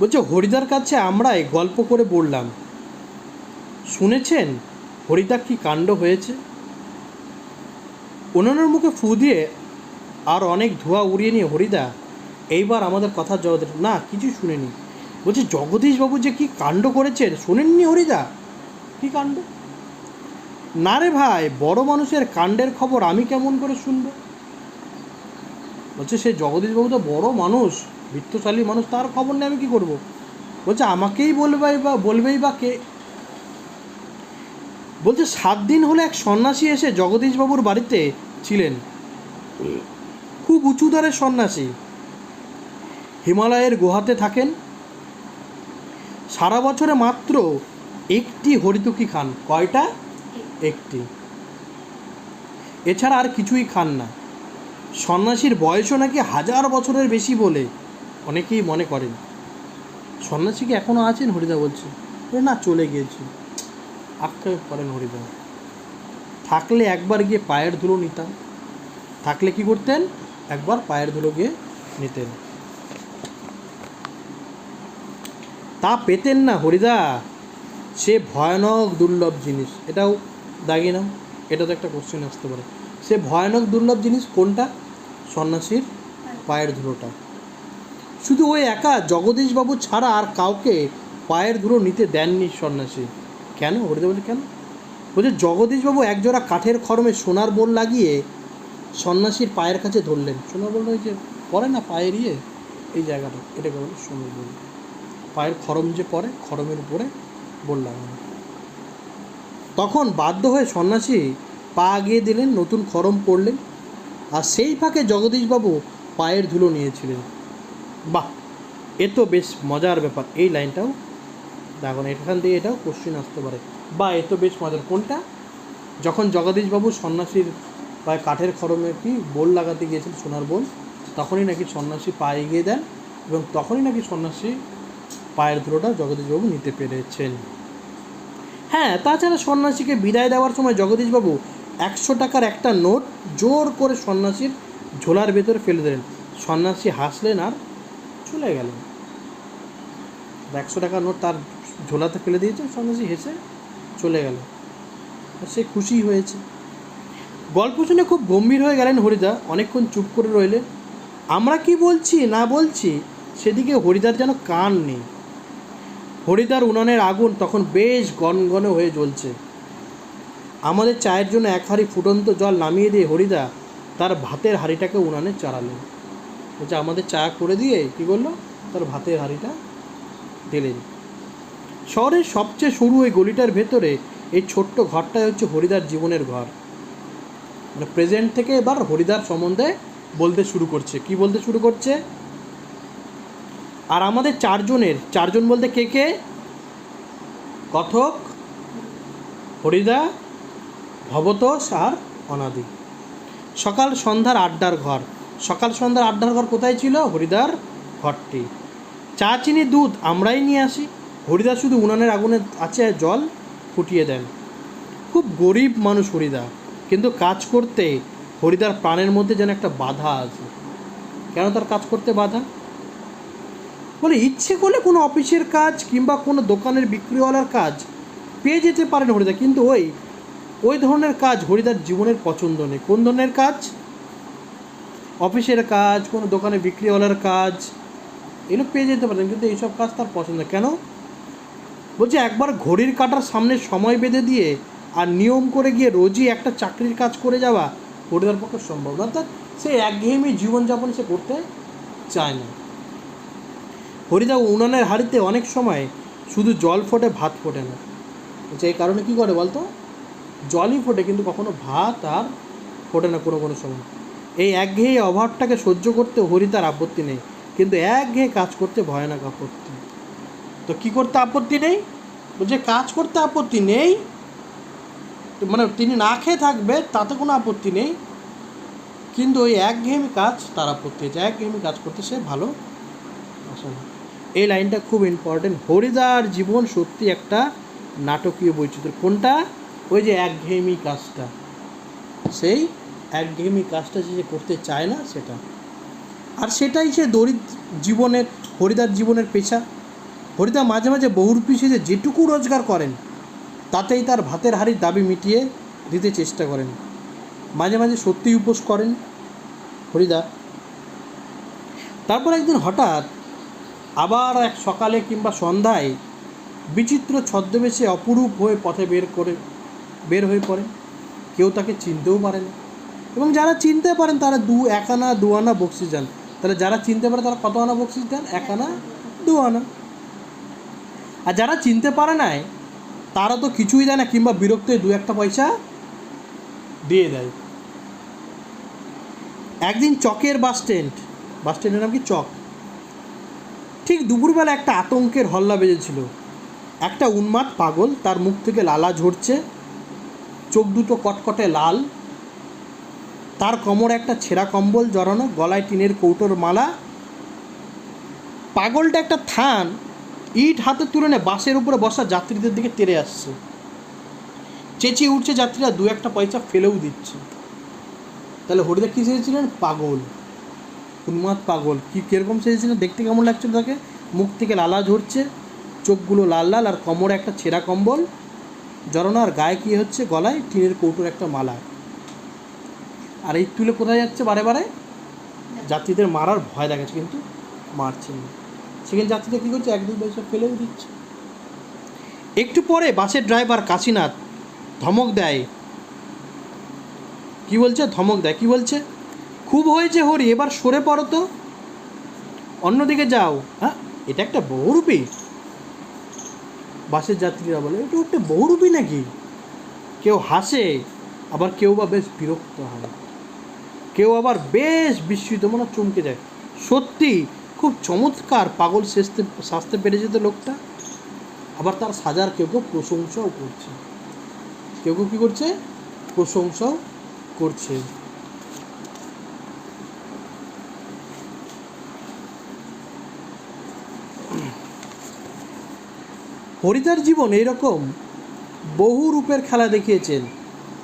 বলছে, হরিদার কাছে আমরাই গল্প করে বললাম। শুনেছেন? হরিদা কি কাণ্ড হয়েছে? উনানের মুখে ফু দিয়ে আর অনেক ধোঁয়া উড়িয়ে নিয়ে, হরিদা, এইবার আমাদের কথা জবাব না কিছু শুনিনি। বলছে, জগদীশবাবু যে কি কাণ্ড করেছেন, শোনেননি হরিদা? কি কাণ্ড? না রে ভাই, বড় মানুষের কাণ্ডের খবর আমি কেমন করে শুনব? বলছে, সে জগদীশবাবু তো বড় মানুষ। বিত্তশালী মানুষ, তার খবর নিয়ে আমি কী করব? বলছে, আমাকেই বলবেই বা বলবেই বা কে? বলছে, সাত দিন হলে এক সন্ন্যাসী এসে জগদীশবাবুর বাড়িতে ছিলেন। খুব উঁচু দরের সন্ন্যাসী। হিমালয়ের গুহাতে থাকেন। সারা বছরে মাত্র একটি হরিতুকি খান। কয়টা? একটি। এছাড়া আর কিছুই খান না। সন্ন্যাসীর বয়সও নাকি হাজার বছরের বেশি বলে। অনেকেই মনে করেন। সন্ন্যাসী কি এখনও আছেন? হরিদা বলছে। বলে, না চলে গিয়েছে। আক্ষেপ করেন হরিদা। থাকলে একবার গিয়ে পায়ের ধুলো নিতাম থাকলে কি করতেন? একবার পায়ের ধুলো গিয়ে নিতেন। তা পেতেন না হরিদা। সে ভয়ানক দুর্লভ জিনিস। এটাও দাগি না। এটা তো একটা কোশ্চেন আসতে পারে। সে ভয়ানক দুর্লভ জিনিস কোনটা? সন্ন্যাসীর পায়ের ধুলোটা। শুধু ওই একা, জগদীশবাবু ছাড়া আর কাউকে পায়ের ধুলো নিতে দেননি সন্ন্যাসী। কেন? হরিদা বলে কেন? বলছে, জগদীশবাবু একজোড়া কাঠের খরমে সোনার বোল লাগিয়ে সন্ন্যাসীর পায়ের কাছে ধরলেন। সোনার বোল ওই যে পরে না, পায়ের ইয়ে? এই জায়গাটা, এটাকে বলে সোনার বোল। পায়ের খরম যে পরে খরমের উপরে বোল লাগানো। তখন বাধ্য হয়ে সন্ন্যাসী পা আগিয়ে দিলেন, নতুন খরম পড়লেন, আর সেই ফাঁকে জগদীশবাবু পায়ের ধুলো নিয়েছিলেন। বাহ, এ তো বেশ মজার ব্যাপার। এই লাইনটাও দেখুন এখান দিয়ে এটাও কোশ্চিন আসতে পারে। বা এ তো বেশ মজার। কোনটা? যখন জগদীশবাবু সন্ন্যাসীর পায়ে কাঠের খরমে কি বোল লাগাতে গিয়েছিল সোনার বোল, তখনই নাকি সন্ন্যাসী পায়ে এগিয়ে দেন এবং তখনই নাকি সন্ন্যাসী পায়ের ধুলোটা জগদীশবাবু নিতে পেরেছেন। হ্যাঁ তাছাড়া সন্ন্যাসীকে বিদায় দেওয়ার সময় জগদীশবাবু একশো টাকার একটা নোট জোর করে সন্ন্যাসীর ঝোলার ভেতরে ফেলে দিলেন। সন্ন্যাসী হাসলেন আর চলে গেলেন একশো টাকা নোট তার ঝোলাতে ফেলে দিয়েছে, সন্ন্যাসী হেসে চলে গেল। আর সে খুশি হয়েছে। গল্প শুনে খুব গম্ভীর হয়ে গেলেন হরিদা। অনেকক্ষণ চুপ করে রইলেন। আমরা কি বলছি, না বলছি, সেদিকে হরিদার যেন কান নেই। হরিদার উনানের আগুন তখন বেশ গনগনে হয়ে জ্বলছে। আমাদের চায়ের জন্য এক হাঁড়ি ফুটন্ত জল নামিয়ে দিয়ে হরিদা তার ভাতের হাঁড়িটাকে উনানে চালালেন বলছে, আমাদের চা করে দিয়ে, কী করল তার ভাতের হাঁড়িটা দিলেন শহরের সবচেয়ে সরু ওই গলিটার ভেতরে এই ছোট্ট ঘরটাই হচ্ছে হরিদার জীবনের ঘর। মানে প্রেজেন্ট থেকে এবার হরিদার সম্বন্ধে বলতে শুরু করছে। কি বলতে শুরু করছে? আর আমাদের চারজনের, চারজন বলতে কে কে? কথক, হরিদা, ভবতোষ আর অনাদি। সকাল সন্ধ্যার আড্ডার ঘর। সকাল সন্ধ্যার আড্ডার ঘর কোথায় ছিল? হরিদার ঘরটি। চা, চিনি, দুধ আমরাই নিয়ে আসি। হরিদা শুধু উনানের আগুনে আছে জল ফুটিয়ে দেন। খুব গরিব মানুষ হরিদা কিন্তু কাজ করতে হরিদার প্রাণের মধ্যে যেন একটা বাধা আছে। কেন তার কাজ করতে বাধা? বলে, ইচ্ছে করলে কোনো অফিসের কাজ কিংবা কোনো দোকানের বিক্রিওয়ালার কাজ পেয়ে যেতে পারেন হরিদা কিন্তু ওই ওই ধরনের কাজ হরিদার জীবনের পছন্দ নেই। কোন ধরনের কাজ? অফিসের কাজ, কোনো দোকানে বিক্রিওয়ালার কাজ, এগুলো পেয়ে যেতে পারেন কিন্তু এইসব কাজ তার পছন্দ। কেন? বলছে, একবার ঘড়ির কাটার সামনে সময় বেঁধে দিয়ে আর নিয়ম করে গিয়ে রোজই একটা চাকরির কাজ করে যাওয়া হরিদার পক্ষে সম্ভব না। অর্থাৎ সে একঘেয়েমি জীবনযাপন সে করতে চায় না। হরিদা উনানের হাড়িতে অনেক সময় শুধু জল ফোটে, ভাত ফোটে না। বলছে, এই কারণে কী করে বলতো? জলই ফোটে, কিন্তু কখনো ভাত আর ফোটে না কোনো কোনো সময়। এই একঘেয়ে অভাবটাকে সহ্য করতে হরিদার আপত্তি নেই, কিন্তু একঘেয়ে কাজ করতে ভয়ানক আপত্তি। তো কি করতে আপত্তি নেই? বলছে কাজ করতে আপত্তি নেই মানে তিনি না খেয়ে থাকবে, তাতে কোনো আপত্তি নেই, কিন্তু ওই একঘেয়েমি কাজ তার আপত্তি আছে। একঘেয়েমি কাজ করতে সে ভালো আসে না। এই লাইনটা খুব ইম্পর্টেন্ট হরিদার জীবন সত্যি একটা নাটকীয় বৈচিত্র্য। কোনটা? ওই যে একঘেয়েমি কাজটা। সেই একঘেয়েমি কাজটা যে করতে চায় না, সেটা। আর সেটাই সে দরিদ্র জীবনের, হরিদার জীবনের পেশা। হরিদা মাঝে মাঝে বহুরূপী সেজে যেটুকু রোজগার করেন, তাতেই তার ভাতের হাড়ির দাবি মিটিয়ে দিতে চেষ্টা করেন। মাঝে মাঝে সত্যিই উপোস করেন হরিদা। তারপর একদিন হঠাৎ আবার এক সকালে কিংবা সন্ধ্যায় বিচিত্র ছদ্মবেশে অপরূপ হয়ে পথে বের করে, বের হয়ে পড়েন কেউ তাকে চিনতেও পারে না। এবং যারা চিনতে পারেন তারা দু এক আনা দু আনা বকশিস দেন। তাহলে যারা চিনতে পারে তারা কত আনা বকশিস দেন? এক আনা দু আনা। আর যারা চিনতে পারে নাই, তারা তো কিছুই দেয় না, কিংবা বিরক্ত দু একটা পয়সা দিয়ে দেয়। একদিন চকের বাস স্ট্যান্ড, বাস স্ট্যান্ডের নাম কি? চক। ঠিক দুপুরবেলা একটা আতঙ্কের হল্লা বেজেছিল। একটা উন্মাদ পাগল তার মুখ থেকে লালা ঝরছে, চোখ দুটো কটকটে লাল তার কোমরে একটা ছেঁড়া কম্বল জড়ানো, গলায় টিনের কৌটোর মালা। পাগলটা একটা থান, ইট হাতে তুলে নিয়ে বাসের উপরে বসা যাত্রীদের দিকে তেড়ে আসছে। চেঁচিয়ে উঠছে যাত্রীরা, দু একটা পয়সা ফেলেও দিচ্ছে। তাহলে হরিদা কী সেজেছিলেন? পাগল। উন্মাদ পাগল। কি, কীরকম সেজেছিলেন দেখতে কেমন লাগছিল তাকে? মুখ থেকে লালা ঝরছে, চোখগুলো লাল লাল, আর কোমরে একটা ছেঁড়া কম্বল জড়ানো, আর গায়ে কী হচ্ছে? গলায় টিনের কৌটোর একটা মালা। আর এই তুলে কোথায় যাচ্ছে বারে বারে? যাত্রীদের মারার ভয় দেখাচ্ছে কিন্তু মারছে না। সেখানে যাত্রীরা কী করছে? এক দুই পয়সা ফেলেও দিচ্ছে। একটু পরে বাসের ড্রাইভার কাশীনাথ ধমক দেয়। কি বলছে? ধমক দেয়। কি বলছে? খুব হয়েছে হরি এবার সরে পড়ো তো। অন্যদিকে যাও। হ্যাঁ এটা একটা বহুরূপী। বাসের যাত্রীরা বলে এটা একটা বহুরূপী নাকি? কেউ হাসে আবার কেউ বা বেশ বিরক্ত হয়। কেউ আবার বেশ বিস্মিত, মনে চমকে যায়। সত্যি, খুব চমৎকার পাগল সেজতে সাজতে পেরে যেত লোকটা। আবার তার সাজার কেউ কেউ প্রশংসাও করছে। কেউ কেউ কী করছে? প্রশংসাও করছে। হরিদার জীবন এরকম বহু রূপের খেলা দেখিয়েছেন।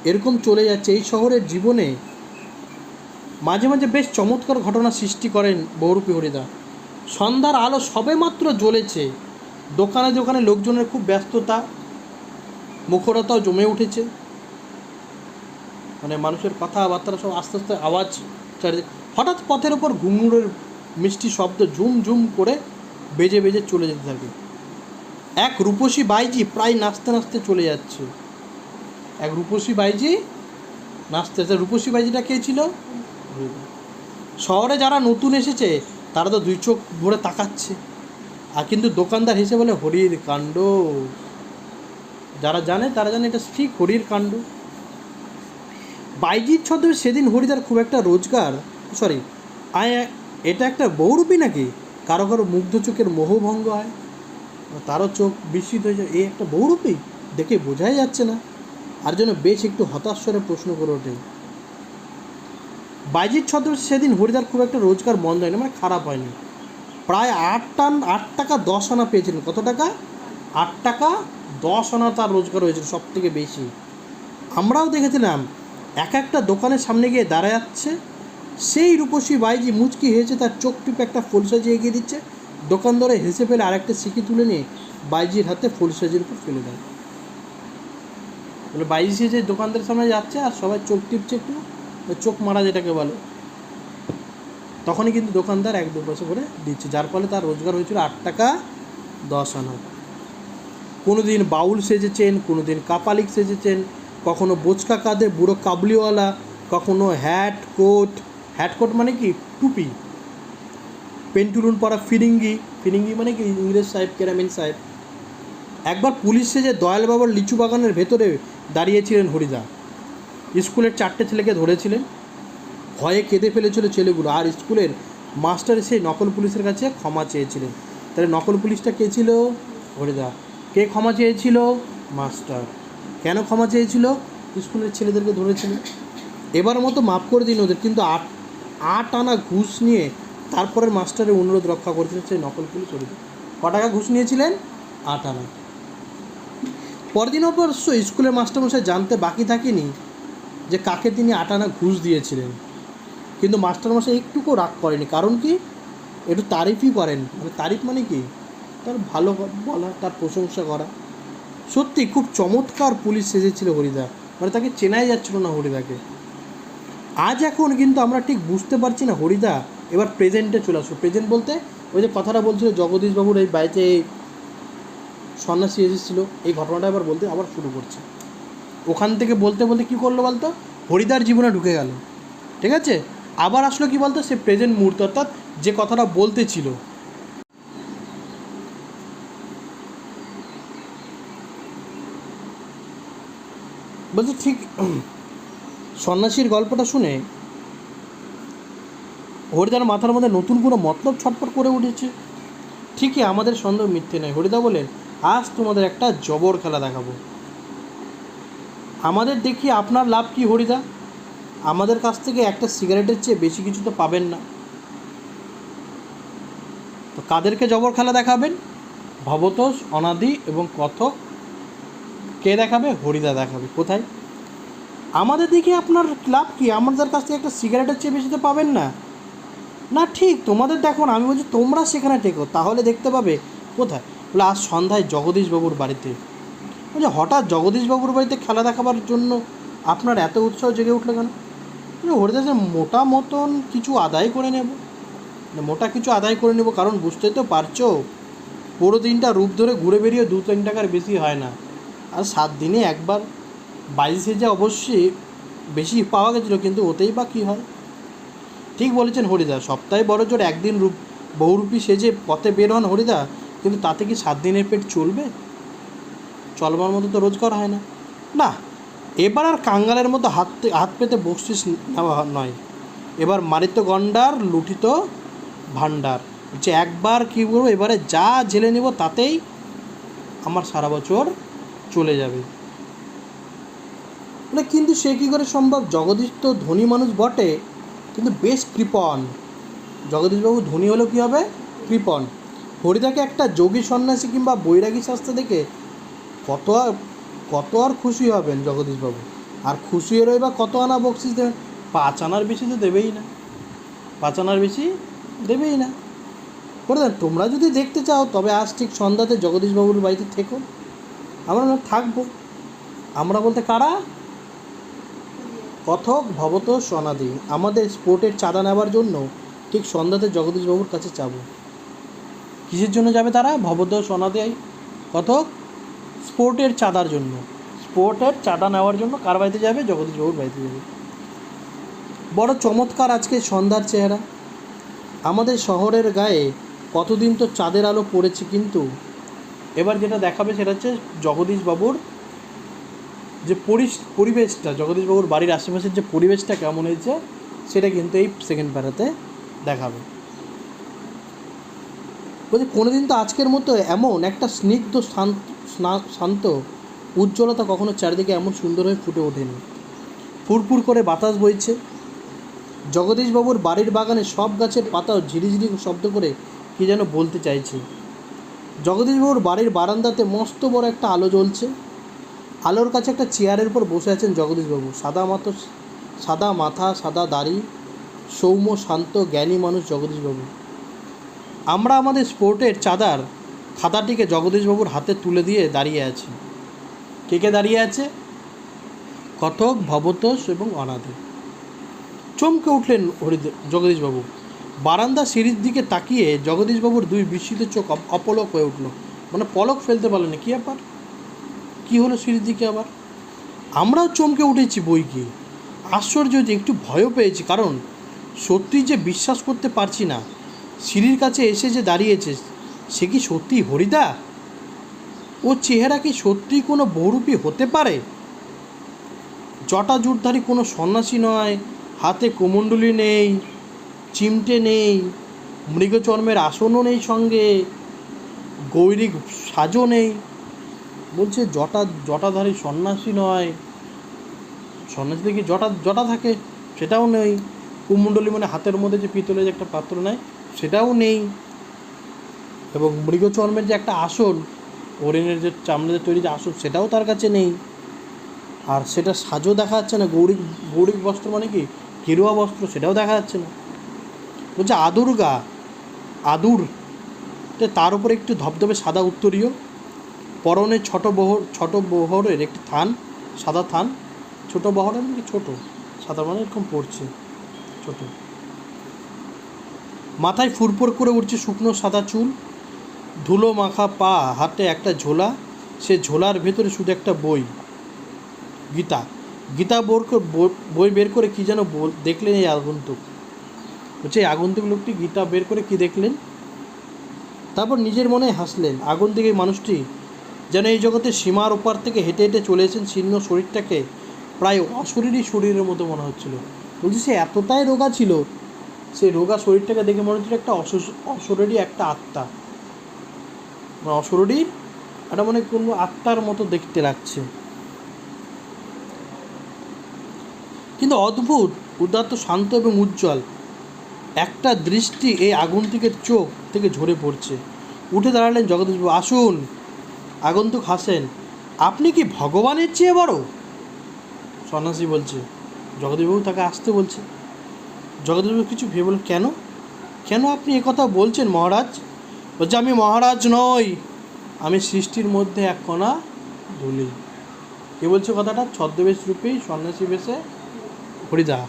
এরকম চলে যাচ্ছে এই শহরের জীবনে। মাঝে মাঝে বেশ চমৎকার ঘটনা সৃষ্টি করেন বহুরূপী হরিদা। সন্ধ্যার আলো সবেমাত্র জ্বলেছে। দোকানে দোকানে লোকজনের খুব ব্যস্ততা, মুখরতাও জমে উঠেছে। মানে মানুষের কথাবার্তা সব আস্তে আস্তে আওয়াজ চারিদিকে হঠাৎ পথের ওপর ঘুঙুরের মিষ্টি শব্দ ঝুম ঝুম করে বেজে বেজে চলে যেতে থাকে। এক রূপসী বাইজি প্রায় নাচতে নাচতে চলে যাচ্ছে। এক রূপসী বাইজি নাচতে নাচতে রূপসী বাইজিটা কে ছিল? শহরে যারা নতুন এসেছে, তারা তো দুই চোখ ভরে তাকাচ্ছে। আর কিন্তু দোকানদার হেসে বলে হরির কাণ্ড। যারা জানে, তারা জানে এটা ঠিক হরির কাণ্ড। বাইজির ছদ্মে সেদিন হরিদার খুব একটা রোজগার সরি এটা একটা বহুরূপী নাকি? কারও কারও মুগ্ধ চোখের মোহভঙ্গ হয় তারও চোখ বিস্মিত হয়ে যায়। এই একটা বহুরূপী দেখে বোঝাই যাচ্ছে না। আর জন্য বেশ একটু হতাশ্বরে প্রশ্ন করে ওঠে। বাইজির ছদ্ম সেদিন হরিদার খুব একটা রোজগার বন্ধ হয়নি মানে খারাপ হয়নি। প্রায় আট টান, আট টাকা দশ আনা পেয়েছিলেন। কত টাকা? আট টাকা দশ আনা তার রোজগার হয়েছিল সব থেকে বেশি। আমরাও দেখেছিলাম, এক একটা দোকানের সামনে গিয়ে দাঁড়া যাচ্ছে। সেই রূপসী বাইজি মুচকি হেসে তার চোখ টিপে একটা ফুল সাজিয়ে এগিয়ে দিচ্ছে। দোকানদারে হেসে ফেলে আরেকটা সিকি তুলে নিয়ে বাইজির হাতে ফুল সাজির উপর ফেলে দেয়। বাইজি সেজে দোকানদারের সামনে যাচ্ছে আর সবাই চোখ টিপছে একটু। চোখ মারা যেটাকে বলে, তখনই কিন্তু দোকানদার এক দু পয়সা করে দিচ্ছে, যার ফলে তার রোজগার হয়েছিল আট টাকা দশ আনা। কোনো দিন বাউল সেজেছেন কোনো দিন কাপালিক সেজেছেন, কখনো বোচকা কাঁধে বুড়ো কাবলিওয়ালা, কখনো হ্যাট কোট হ্যাট কোট মানে কি? টুপি। পেন্টুলুন পরা ফিরিঙ্গি ফিরিঙ্গি মানে কি? ইংরেজ সাহেব, কেরামিন সাহেব। একবার পুলিশ সেজে দয়াল বাবার লিচু বাগানের ভেতরে দাঁড়িয়েছিলেন হরিদা। স্কুলের চারটে ছেলেকে ধরেছিলেন। ভয়ে কেঁদে ফেলেছিল ছেলেগুলো। আর স্কুলের মাস্টার সেই নকল পুলিশের কাছে ক্ষমা চেয়েছিলেন। তাহলে নকল পুলিশটা কে ছিল? হরিদা কে ক্ষমা চেয়েছিল? মাস্টার। কেন ক্ষমা চেয়েছিল? স্কুলের ছেলেদেরকে ধরেছিল এবার মতো মাফ করে দিন ওদের। কিন্তু আট আট আনা ঘুষ নিয়ে তারপরের মাস্টারের অনুরোধ রক্ষা করেছিলেন সেই নকল পুলিশ হরিদা ক টাকা ঘুষ নিয়েছিলেন? আট আনা। পরদিন অবশ্য স্কুলের মাস্টারমশাই জানতে বাকি থাকেনি যে কাকে তিনি আট আনা ঘুষ দিয়েছিলেন। কিন্তু মাস্টারমশাই একটুকু রাগ করেনি। কারণ কি? একটু তারিফই করেন। মানে তারিফ মানে কি? তার ভালো বলা, তার প্রশংসা করা। সত্যি, খুব চমৎকার পুলিশ সেজেছিল হরিদা। মানে তাকে চেনাই যাচ্ছিল না হরিদাকে। আজ এখন কিন্তু আমরা ঠিক বুঝতে পারছি না হরিদা এবার প্রেজেন্টে চলে আসো প্রেজেন্ট বলতে ওই যে কথাটা বলছিল জগদীশবাবুর, এই বাড়িতে এই সন্ন্যাসী এসেছিল। এই ঘটনাটা এবার বলতে আবার শুরু করছে। ওখান থেকে বলতে বলতে কি করল বলতো? হরিদার জীবনে ঢুকে গেল। ঠিক আছে? আবার আসলো কি বলতো? সে প্রেজেন্ট মুহূর্ত, অর্থাৎ যে কথাটা বলতে ছিল। বলছি, ঠিক, সন্ন্যাসীর গল্পটা শুনে হরিদার মাথার মধ্যে নতুন কোনো মতলব ছটফট করে উঠেছে। ঠিকই আমাদের সন্দেহ মিথ্যে নয়। হরিদা বলেন আজ তোমাদের একটা জবর খেলা দেখাবো। আমাদের দেখি আপনার লাভ কি, হরিদা? আমাদের কাছ থেকে একটা সিগারেটের চেয়ে বেশি কিছু তো পাবেন না। তো কাদেরকে জবর খেলা দেখাবেন? ভবতোষ, অনাদি এবং কথক কে দেখাবে? হরিদা দেখাবে। কোথায়? আমাদের দিকে আপনার লাভ কি? আমাদের কাছ থেকে একটা সিগারেটের চেয়ে বেশি তো পাবেন না। না, ঠিক, তোমাদের দেখো আমি বলছি তোমরা সেখানে টেকো, তাহলে দেখতে পাবে। কোথায়? বলে, আজ সন্ধ্যায় জগদীশবাবুর বাড়িতে। বলছে হঠাৎ জগদীশবাবুর বাড়িতে খেলা দেখাবার জন্য আপনার এত উৎসাহ জেগে উঠল কেন? হরিদাসের মোটা মতন কিছু আদায় করে নেব। মানে মোটা কিছু আদায় করে নেব, কারণ বুঝতেই তো পারছ, পুরো দিনটা রূপ ধরে ঘুরে বেরিয়ে দু তিন টাকার বেশি হয় না। আর সাত দিনে একবার, বাইশে যে অবশ্যই বেশি পাওয়া গেছিল, কিন্তু ওতেই বা কী হয়? ঠিক বলেছেন হরিদা, সপ্তাহে বড় জোর একদিন রূপ, বহুরূপী সেজে পথে বের হন হরিদা, কিন্তু তাতে কি সাত দিনের পেট চলবে? চলবার মতো তো রোজগার হয় না। না, এবার আর কাঙ্গালের মতো হাত হাত পেতে বকশিস নেওয়া নয়। এবার মারিত গণ্ডার লুঠিত ভাণ্ডার। যে একবার কী বলব, এবারে যা জেলে নেব তাতেই আমার সারা বছর চলে যাবে। মানে কিন্তু সে কী করে সম্ভব? জগদীশ তো ধনী মানুষ বটে, কিন্তু বেশ কৃপণ। জগদীশবাবু ধনী হলেও কী হবে? কৃপণ। হরিদাকে একটা যোগী সন্ন্যাসী কিংবা বৈরাগী শাস্ত্র দেখে কত আর কত আর খুশি হবেন জগদীশবাবু আর খুশি হলেই বা কত আনা বকশিস দেবেন? পাঁচ আনার বেশি তো দেবেই না। পাঁচ আনার বেশি দেবেই না। করে দেন, তোমরা যদি দেখতে চাও, তবে আজ ঠিক সন্ধ্যাতে জগদীশবাবুর বাড়িতে থেকো। আমরা না থাকব। আমরা বলতে কারা? কথক ভবত সনাদি। আমাদের স্পোর্টের চাঁদা নেওয়ার জন্য ঠিক সন্ধ্যাতে জগদীশবাবুর কাছে যাব। কিসের জন্য যাবে তারা? ভবত সনাদি কথক স্পোর্টের চাঁদার জন্য। স্পোর্টের চাঁদা নেওয়ার জন্য কার বাড়িতে যাবে? জগদীশ বাবুর বাড়িতে যাবে। বড় চমৎকার আজকে সন্ধ্যার চেহারা। আমাদের শহরের গায়ে কতদিন তো চাঁদের আলো পড়েছে কিন্তু এবার যেটা দেখাবে সেটা হচ্ছে জগদীশবাবুর যে পরিবেশটা জগদীশবাবুর বাড়ির আশেপাশের যে পরিবেশটা কেমন হয়েছে সেটা কিন্তু এই সেকেন্ড প্যারাতে দেখাবে। বলছি, কোনোদিন তো আজকের মতো এমন একটা স্নিগ্ধ শান্ত শান্ত। উজ্জ্বলতা কখনো চারিদিকে এমন সুন্দর হয়ে ফুটে ওঠেনি। ফুরফুর করে বাতাস বইছে। জগদীশবাবুর বাড়ির বাগানে সব গাছের পাতাও ঝিরিঝিরি শব্দ করে কি যেন বলতে চাইছে। জগদীশবাবুর বাড়ির বারান্দাতে মস্ত বড় একটা আলো জ্বলছে। আলোর কাছে একটা চেয়ারের উপর বসে আছেন জগদীশবাবু। সাদা মাথা সাদা মাথা, সাদা দাড়ি, সৌম্য, শান্ত, জ্ঞানী মানুষ জগদীশবাবু। আমরা আমাদের স্পোর্টের চাঁদার খাতাটিকে জগদীশবাবুর হাতে তুলে দিয়ে দাঁড়িয়ে আছে। কে কে দাঁড়িয়ে আছে? কথক ভবতোষ এবং অনাদি চমকে উঠলেন হরিদ জগদীশবাবু। বারান্দা সিঁড়ির দিকে তাকিয়ে জগদীশবাবুর দুই বিস্মিত চোখ অপলক হয়ে উঠল। মানে পলক ফেলতে পারলেন কী ব্যাপার? কী হলো সিঁড়ির দিকে আবার? আমরাও চমকে উঠেছি বই কি। আশ্চর্য যে একটু ভয়ও পেয়েছি, কারণ সত্যি যে বিশ্বাস করতে পারছি না, সিঁড়ির কাছে এসে যে দাঁড়িয়েছে সে কি সত্যি হরিদা? ও চেহারা কি সত্যি কোনো বহুরূপী হতে পারে? জটা জুটধারী কোনো সন্ন্যাসী নয়, হাতে কোমণ্ডলী নেই, চিমটে নেই, মৃগচর্মের আসনও নেই সঙ্গে, গৈরিক সাজও নেই। বলছে, জটা, জটাধারী সন্ন্যাসী নয়। সন্ন্যাসী দেখি জটা জটা থাকে? সেটাও নেই। কুমণ্ডলী মানে হাতের মধ্যে যে পিতলের যে একটা পাত্র নেয়, সেটাও নেই। এবং মৃগচর্মের যে একটা আসন, হরিণের যে চামড়াতে তৈরি যে আসন, সেটাও তার কাছে নেই। আর সেটা সাজও দেখা যাচ্ছে না। গৌরিক গৌরিক বস্ত্র মানে কি? গেরুয়া বস্ত্র, সেটাও দেখা যাচ্ছে না। বলছে আদুর্গা আদুর। তার উপরে একটু ধবধবে সাদা উত্তরীয়, পরনে ছোট বহর, ছোট বহরের একটি থান, সাদা থান। ছোট বহরের নাকি ছোট। সাদা মানে এরকম পড়ছে, ছোট। মাথায় ফুরফুর করে উঠছে শুকনো সাদা চুল। ধুলো মাখা পা, হাতে একটা ঝোলা, সে ঝোলার ভেতরে শুধু একটা বই। গীতা। গীতা বোর বই- বের করে কি যেন দেখলেন এই আগন্তুক। হচ্ছে এই আগন্তুক লোকটি গীতা বের করে কি দেখলেন? তারপর নিজের মনে হাসলেন। আগন্তুক এই মানুষটি যেন এই জগতে সীমার ওপার থেকে হেঁটে হেঁটে চলে এসেছেন, শীর্ণ শরীরটাকে প্রায় অশরীরই শরীরের মতো মনে হচ্ছিল। বলছি, সে এতটাই রোগা ছিল সেই রোগা শরীরটাকে দেখে মনে হচ্ছিল একটা অশরীরই একটা আত্মা। মানে অশরীর একটা মানে কোনো আত্মার মতো দেখতে লাগছে। কিন্তু অদ্ভুত, উদাত্ত, শান্ত এবং উজ্জ্বল। একটা দৃষ্টি এই আগন্তুকের চোখ থেকে ঝরে পড়ছে। উঠে দাঁড়ালেন জগদীশবাবু, আসুন, আগন্তুক হাসেন। আপনি কি ভগবানের চেয়ে বড়? সন্ন্যাসী বলছে, জগদীশবাবু তাকে আসতে বলছে। জগদীশবাবু কিছু ভেবে বললেন, কেন? কেন আপনি একথা বলছেন মহারাজ? বলছে আমি মহারাজ নই। আমি সৃষ্টির মধ্যে এক কণা ধুলি। কে বলছে কথাটা? ছদ্মবেশ রূপেই সন্ন্যাসী বেশে হরিদা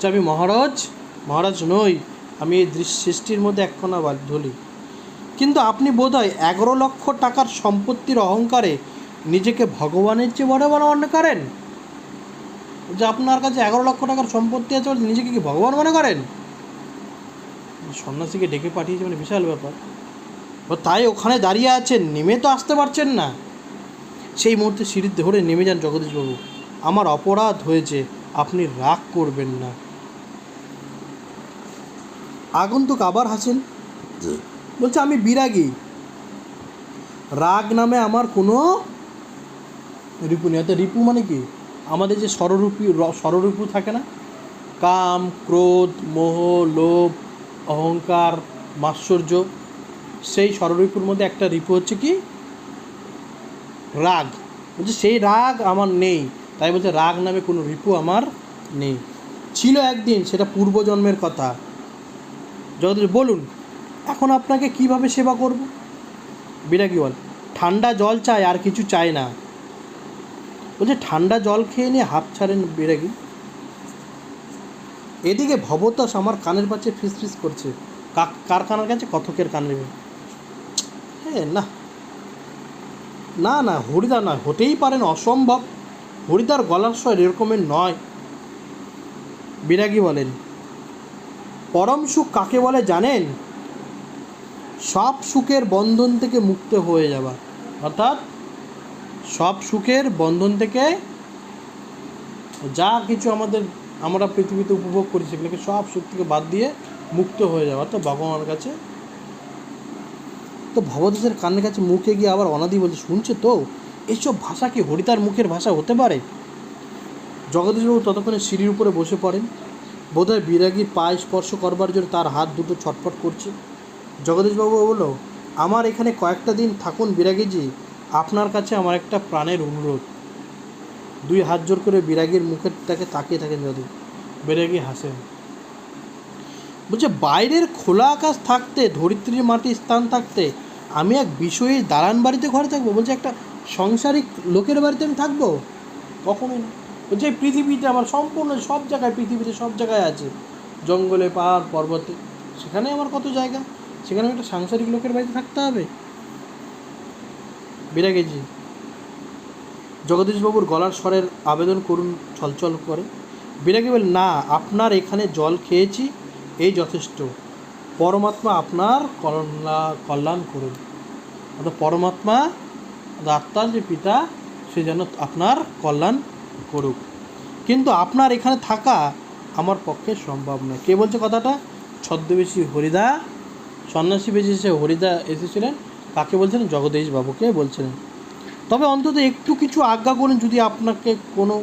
যে। আমি মহারাজ মহারাজ নই। আমি এই সৃষ্টির মধ্যে এক কণা ধুলি। কিন্তু আপনি বোধহয় এগারো লক্ষ টাকার সম্পত্তির অহংকারে নিজেকে ভগবানের চেয়ে বড় বড় মনে করেন? যে আপনার কাছে এগারো লক্ষ টাকার সম্পত্তি আছে নিজেকে কি ভগবান মনে করেন? সন্ন্যাসীকে ডেকে পাঠিয়েছে মানে বিশাল ব্যাপার। ও তাই ওখানে দাঁড়িয়ে আছেন নেমে তো আসতে পারছেন না। সেই মুহূর্তে সিঁড়ি ধরে নেমে যান জগদীশবাবু। আমার অপরাধ হয়েছে আপনি রাগ করবেন না। আগন্তুক আবার হাসেন বলছে আমি বিরাগী। রাগ নামে আমার কোনো রিপু নেই। অর্থাৎ রিপু মানে কি? আমাদের যে স্বররূপী স্বররূপু থাকে না? কাম ক্রোধ মোহ লোভ অহংকার, মাৎসর্য, সেই স্বররূপুর মধ্যে একটা রিপু হচ্ছে কি? রাগ। বলছে, সেই রাগ আমার নেই। তাই বলছে, রাগ নামে কোনো রিপু আমার নেই। ছিল একদিন, সেটা পূর্বজন্মের কথা। জগদীশ বলুন, এখন আপনাকে কীভাবে সেবা করব? বিরাগী বল? ঠান্ডা জল চাই, আর কিছু চাই না। বলছে, ঠান্ডা জল খেয়ে নিয়ে হাফ ছাড়েন বিরাগী এদিকে ভবতাস আমার কানের পাশে ফিস ফিস করছে। কার কানের কাছে? কথকের কানের হ্যাঁ না। না না হরিদা নয়, হতেই পারেন অসম্ভব। হরিদার গলার স্বর এরকমের নয়। বিরাগী বলেন। পরম সুখ কাকে বলে জানেন? সব সুখের বন্ধন থেকে মুক্ত হয়ে যাওয়া। অর্থাৎ সব সুখের বন্ধন থেকে যা কিছু আমাদের আমরা পৃথিবীতে উপভোগ করি সেগুলোকে সব থেকে বাদ দিয়ে মুক্ত হয়ে যাওয়া। অর্থাৎ ভগবানের কাছে তো ভবদেশের কানের কাছে মুখে গিয়ে আবার অনাদি বলছে, শুনছে তো? এইসব ভাষা কি হরিতার মুখের ভাষা হতে পারে? জগদীশবাবু ততক্ষণে সিঁড়ির উপরে বসে পড়েন। বোধহয় বিরাগী পায়ে স্পর্শ করবার জন্য তার হাত দুটো ছটফট করছে। জগদীশবাবু বলল, আমার এখানে কয়েকটা দিন থাকুন বিরাগীজি, আপনার কাছে আমার একটা প্রাণের অনুরোধ। দুই হাত জোর করে বিরাগীর মুখের তাকে তাকিয়ে থাকেন যদি। বিরাগী হাসেন। বলছে বাইরের খোলা আকাশ থাকতে, ধরিত্রীর মাটি স্থান থাকতে, আমি এক বিষয়ে দালান বাড়িতে ঘরে থাকব। বলছে, একটা সংসারিক লোকের বাড়িতে আমি থাকব? কখনোই না। বলছে পৃথিবীতে আমার সম্পূর্ণ সব জায়গায়, পৃথিবীতে সব জায়গায় আছে। জঙ্গলে, পাহাড়, পর্বতে। সেখানে আমার কত জায়গা? সেখানে একটা সাংসারিক লোকের বাড়িতে থাকতে হবে। বিরাগেজি জগদীশবাবুর গলার স্বরের আবেদন করুন ছলছল করে। বিরাগী বল না, আপনার এখানে জল খেয়েছি, এই যথেষ্ট। পরমাত্মা আপনার কল্যাণ কল্যাণ করুন। অর্থাৎ পরমাত্মা আত্মার যে পিতা, সে যেন আপনার কল্যাণ করুক। কিন্তু আপনার এখানে থাকা আমার পক্ষে সম্ভব নয়। কে বলছে কথাটা? ছদ্মবেশী হরিদা, সন্ন্যাসী বেশি সে হরিদা এসেছিলেন। তাকে বলছিলেন? জগদীশ বাবুকে বলছিলেন। তবে অন্তত একটু কিছু আজ্ঞা করুন যদি আপনাকে কোনো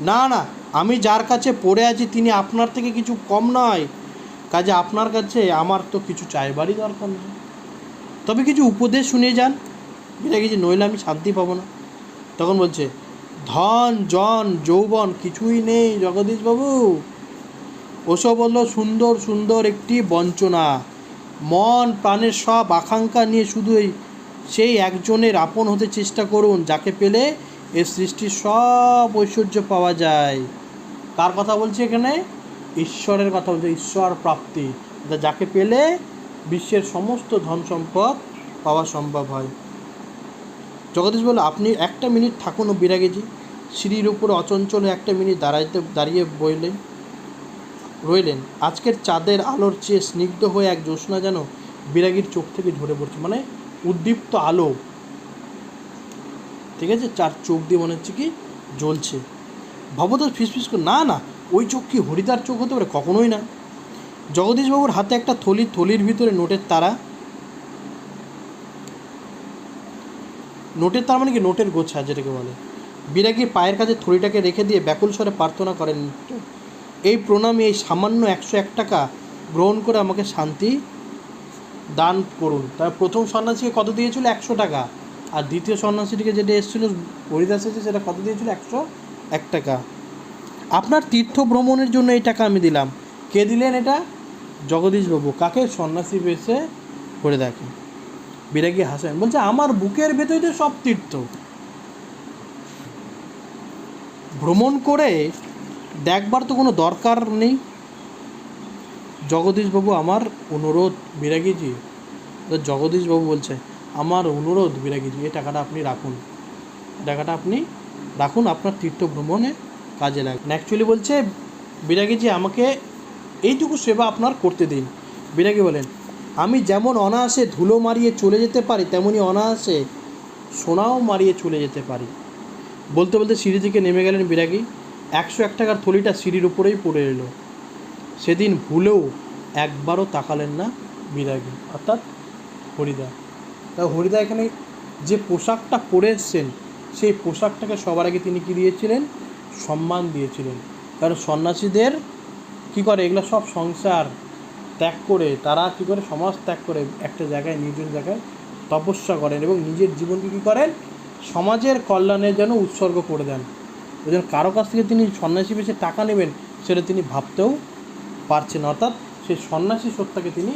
না না, আমি যার কাছে পড়ে আছি তিনি আপনার থেকে কিছু কম নয়। কাজে আপনার কাছে আমার তো কিছু চাইবারই দরকার নেই। তবে কিছু উপদেশ শুনে যান। এটা কিছু নইলে আমি শান্তি পাবো না। তখন বলছে, ধন, জন, যৌবন কিছুই নেই জগদীশবাবু ওসব হলো সুন্দর সুন্দর একটি বঞ্চনা। মন, প্রাণের সব আকাঙ্ক্ষা নিয়ে শুধু এই সেই একজনের আপন হতে চেষ্টা করুন, যাকে পেলে এ সৃষ্টির সব ঐশ্বর্য পাওয়া যায়। কার কথা বলছি এখানে? ঈশ্বরের কথা বলছে, ঈশ্বর প্রাপ্তি। যাকে পেলে বিশ্বের সমস্ত ধন সম্পদ পাওয়া সম্ভব হয়। জগদীশ বলল, আপনি একটা মিনিট থাকুন ও বিরাগেজি। সিঁড়ির উপরে অচঞ্চল একটা মিনিট দাঁড়াইতে, দাঁড়িয়ে বইলেন, রইলেন। আজকের চাঁদের আলোর চেয়ে স্নিগ্ধ হয়ে এক জ্যোৎস্না যেন বিরাগীর চোখ থেকে ঝরে পড়ছে। মানে উদ্দীপ্ত আলো, ঠিক আছে? চার চোখ দিয়ে মনে হচ্ছে কি জ্বলছে। ভবদাস ফিসফিস করে, না না, ওই চোখ কি হরিদার চোখ হতে পারে? কখনোই না। জগদীশবাবুর হাতে একটা থলি, থলির ভিতরে নোটের তারা। নোটের তার মানে কি? নোটের গোছা, যেটাকে বলে। বিরাগী পায়ের কাছে থলিটাকে রেখে দিয়ে ব্যাকুল স্বরে প্রার্থনা করেন, এই প্রণামে এই সামান্য একশো এক টাকা গ্রহণ করে আমাকে শান্তি দান করুন। তার প্রথম সন্ন্যাসীকে কত দিয়েছিল? একশো টাকা। আর দ্বিতীয় সন্ন্যাসীটিকে যেটা এসেছিল, হরিদাস এসে সেটা কত দিয়েছিল? একশো এক টাকা। আপনার তীর্থ ভ্রমণের জন্য এই টাকা আমি দিলাম। কে দিলেন এটা? জগদীশবাবু কাকে? সন্ন্যাসী বেশে করে দেখে বিরাগী হাসেন। বলছে, আমার বুকের ভেতরে সব তীর্থ। ভ্রমণ করে দেখবার তো কোনো দরকার নেই। জগদীশবাবু, আমার অনুরোধ, বিরাগীজি জগদীশবাবু বলছে, আমার অনুরোধ, বিরাগীজি, এই টাকাটা আপনি রাখুন। টাকাটা আপনি রাখুন, আপনার তীর্থ ভ্রমণে কাজে লাগবে। অ্যাকচুয়ালি বলছে, বিরাগীজি, আমাকে এইটুকু সেবা আপনার করতে দিন। বিরাগী বলেন, আমি যেমন অনায়াসে ধুলো মারিয়ে চলে যেতে পারি, তেমনি অনায়াসে সোনাও মারিয়ে চলে যেতে পারি। বলতে বলতে সিঁড়ি থেকে নেমে গেলেন বিরাগী। একশো এক টাকার থলিটা সিঁড়ির উপরেই পড়ে এলো। সেদিন ভুলেও একবারও তাকালেন না বিরাগী অর্থাৎ হরিদা। তা হরিদা এখানে যে পোশাকটা পরে এসছেন সেই পোশাকটাকে সবার আগে তিনি কি দিয়েছিলেন? সম্মান দিয়েছিলেন। কারণ সন্ন্যাসীদের কি করে? এগুলো সব সংসার ত্যাগ করে, তারা কি করে? সমাজ ত্যাগ করে, একটা জায়গায় নিজের জায়গায় তপস্যা করেন এবং নিজের জীবনকে কী করেন? সমাজের কল্যাণের জন্য উৎসর্গ করে দেন। ওই জন্য কারও কাছ থেকে তিনি সন্ন্যাসী বেশি টাকা নেবেন, সেটা তিনি ভাবতেও পারছেন, অর্থাৎ সেই সন্ন্যাসী সত্তাকে তিনি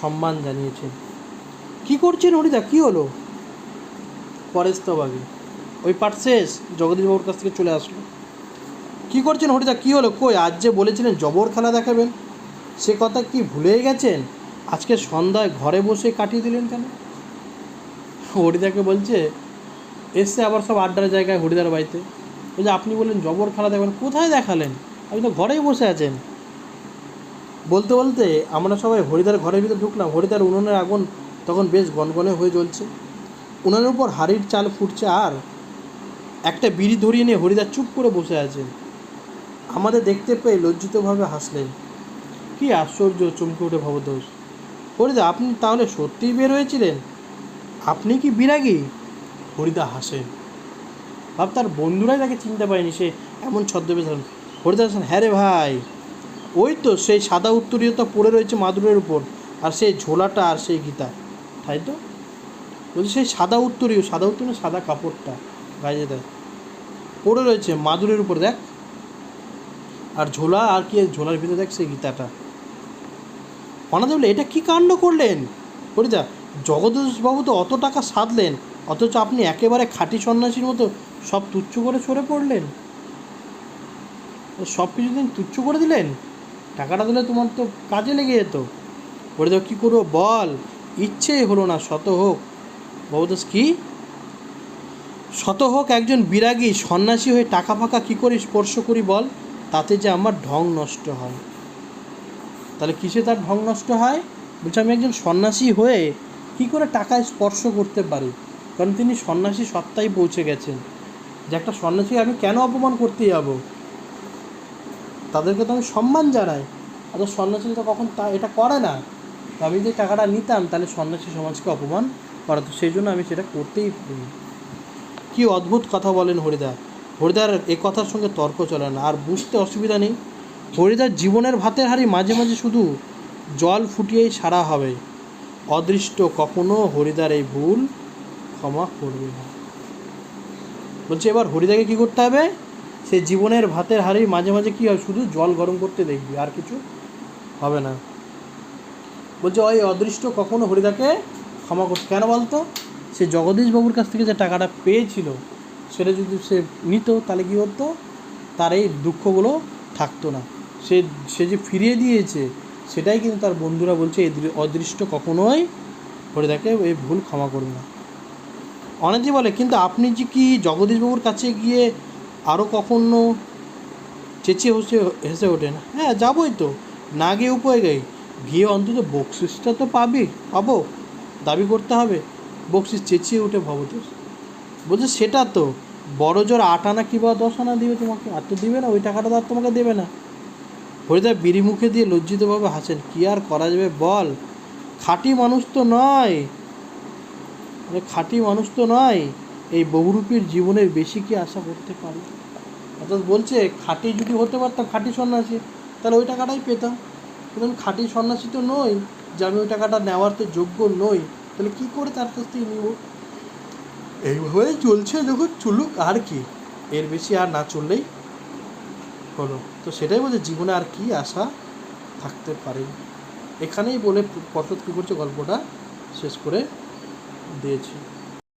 সম্মান জানিয়েছেন। কি করছেন হরিদা কি হলো? পরেস্তবাগে ওই পাঠ শেষ, জগদীশবাবুর কাছ থেকে চলে আসলো। কি করছেন হরিদা কি হলো? কই? আজ যে বলেছিলেন জবর খেলা দেখাবেন, সে কথা কি ভুলেই গেছেন? আজকে সন্ধ্যায় ঘরে বসে কাটিয়ে দিলেন কেন? হরিদাকে বলছে, এসছে আবার সব আড্ডার জায়গায় হরিদার বাড়িতে। বলছে, আপনি বললেন জবর খেলা দেখবেন, কোথায় দেখালেন? আপনি তো ঘরেই বসে আছেন। বলতে বলতে আমরা সবাই হরিদার ঘরের ভিতরে ঢুকলাম। হরিদার উনুনের আগুন তখন বেশ গনগনে হয়ে জ্বলছে। উনুনের উপর হাড়ির চাল ফুটছে আর একটা বিড়ি ধরিয়ে নিয়ে হরিদার চুপ করে বসে আছেন আমাদের দেখতে পেয়ে লজ্জিতভাবে হাসলেন। কি আশ্চর্য চমকে উঠে ভবদোষ হরিদা, আপনি তাহলে সত্যিই বের হয়েছিলেন? আপনি কি বিরাগী? হরিদা হাসেন ভাব তার বন্ধুরাই তাকে চিনতে পারেনি। সে এমন ছদ্মবেশ হরিদা হাসেন হ্যাঁ রে ভাই। ওই তো সেই সাদা উত্তরীয়তা পড়ে রয়েছে মাদুরের উপর, আর সেই ঝোলাটা আর সেই গীতা, তাই তো? বলছি সেই সাদা উত্তরীয় সাদা উত্তরীয় সাদা কাপড়টা, গায়ে দেয়। পড়ে রয়েছে মাদুরের উপর, দেখ। আর ঝোলা, আর কি ঝোলার ভিতরে, দেখ সেই গীতাটা। অনাথ বলে এটা কি কাণ্ড করলেন? হরিদা জগদীশবাবু তো অত টাকা সাধলেন, অথচ আপনি একেবারে খাঁটি সন্ন্যাসীর মতো সব তুচ্ছ করে সরে পড়লেন। সব কিছু দিন তুচ্ছ করে দিলেন? টাকাটা দিলে তোমার তো কাজে লেগে যেত। হরিদা কী করব বল। ইচ্ছেই হলো না, শত হোক। বাবুদাস, কি? শত হোক, একজন বিরাগী, সন্ন্যাসী হয়ে টাকা ফাঁকা কী করে স্পর্শ করি বল? তাতে যে আমার ঢং নষ্ট হয়। তাহলে কিসে তার ঢং নষ্ট হয়? বলছে, আমি একজন সন্ন্যাসী হয়ে কী করে টাকায় স্পর্শ করতে পারি? কারণ তিনি সন্ন্যাসী সত্তায় পৌঁছে গেছেন। যে একটা সন্ন্যাসী আমি কেন অপমান করতে যাব? তাদেরকে তো আমি সম্মান জানাই। অত সন্ন্যাসী তো কখন তা এটা করে না। আমি যে টাকাটা নিতাম, তাহলে সন্ন্যাসী সমাজকে অপমান করাতো সেই জন্য আমি সেটা করতেই পারি কি অদ্ভুত কথা বলেন হরিদা। হরিদার এ কথার সঙ্গে তর্ক চলে না। আর বুঝতে অসুবিধা নেই। হরিদার জীবনের ভাতের হাড়ি মাঝে মাঝে শুধু জল ফুটিয়েই সারা হবে। অদৃষ্ট কখনো হরিদার এই ভুল ক্ষমা করবে না। বলছে, এবার হরিদাকে কী করতে হবে? সে জীবনের ভাতের হাড়ি মাঝে মাঝে কী হয়, শুধু জল গরম করতে দেখবি, আর কিছু হবে না। বলছে, ওই অদৃষ্ট কখনো হরিদাকে ক্ষমা করতে কেন বলতো? সে জগদীশবাবুর কাছ থেকে যে টাকাটা পেয়েছিল, সেটা যদি সে নিত, তাহলে কী হতো তার এই দুঃখগুলো থাকতো না। সে সে যে ফিরিয়ে দিয়েছে, সেটাই কিন্তু তার বন্ধুরা বলছে, এই অদৃষ্ট কখনোই হরিদাকে এই ভুল ক্ষমা করবে না। অনেকেই বলে, কিন্তু আপনি যে কি জগদীশবাবুর কাছে গিয়ে আরও কখনো চেঁচিয়ে হেসে হেসে ওঠেন হ্যাঁ যাবোই তো। না গিয়ে উপায় গাই গিয়ে অন্তত বকশিসটা তো পাবি, পাবো। দাবি করতে হবে। বকশিস চেঁচিয়ে উঠে ভবতোষ। বলছে, সেটা তো। বড় জোর আট আনা কি বা দশ আনা দিবে তোমাকে? আর তো দিবে না, ওই টাকাটা তো আর তোমাকে দেবে না। হরিদা বিড়ি মুখে দিয়ে লজ্জিতভাবে হাসেন, কি আর করা যাবে বল? খাঁটি মানুষ তো নয়। খাঁটি মানুষ তো নয়। এই বহুরূপীর জীবনের বেশি কি আশা করতে পারি? অর্থাৎ বলছে, খাঁটি যদি হতে পারতাম, খাঁটি সন্ন্যাসী, তাহলে ওই টাকাটাই পেতাম। কিন্তু আমি খাঁটি সন্ন্যাসী তো নই, যে আমি ওই টাকাটা নেওয়ার তো যোগ্য নই, তাহলে কী করে তার কাছ থেকে নিব? এইভাবেই চলছে যখন চলুক আর কি। এর বেশি আর না চললেই হলো। তো সেটাই বলছে, জীবনে আর কি আশা থাকতে পারে? এখানেই বলে পর্ষদ কী করছে, গল্পটা শেষ করে দিয়েছি।